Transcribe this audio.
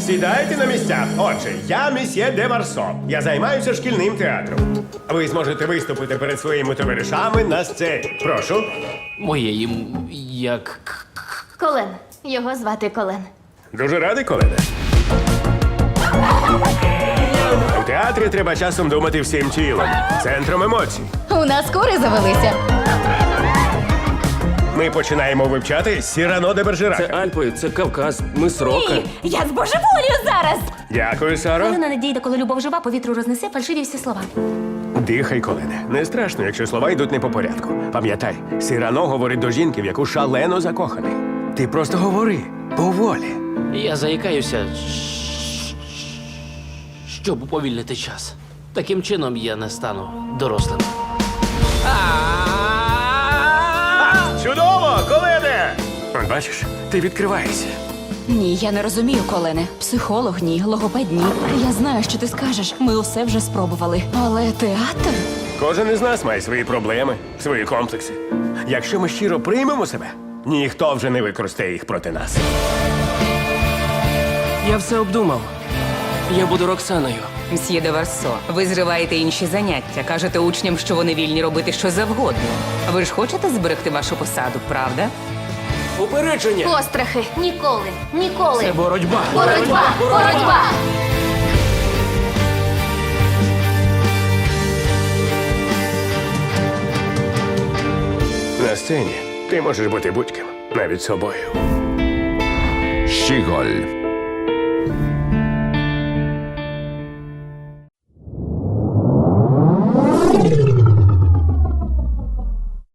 Сідайте на місця. Отже, я месьє де Варсо. Я займаюся шкільним театром. Ви зможете виступити перед своїми товаришами на сцені. Прошу. Моє їм як. Колен. Його звати Колен. Дуже радий, колене. У театрі треба часом думати всім тілом, центром емоцій. У нас кури завелися. Ми починаємо вивчати Сірано де Бержерака. Це Альпи, це Кавказ, ми срока. Я збожеволію зараз. Дякую, Саро. Хвилина надійде, коли любов жива, повітру рознесе фальшиві всі слова. Дихай, колене. Не страшно, якщо слова йдуть не по порядку. Пам'ятай, Сірано говорить до жінки, в яку шалено закоханий. Ти просто говори поволі. Я заїкаюся, щоб уповільнити час. Таким чином я не стану дорослим. Чудово, Бачиш, ти відкриваєшся. Ні, я не розумію, Колене. Психолог, ні, логопед, ні. Я знаю, що ти скажеш. Ми усе вже спробували. Але театр? Кожен із нас має свої проблеми, свої комплекси. Якщо ми щиро приймемо себе, ніхто вже не використає їх проти нас. Я все обдумав. Я буду Роксаною. Мсьє де Варсо, ви зриваєте інші заняття, кажете учням, що вони вільні робити що завгодно. Ви ж хочете зберегти вашу посаду, правда? Упередження! Пострахи. Ніколи. Ніколи. Це боротьба. Боротьба! Боротьба! На сцені ти можеш бути будь-ким, навіть собою. Щіголь.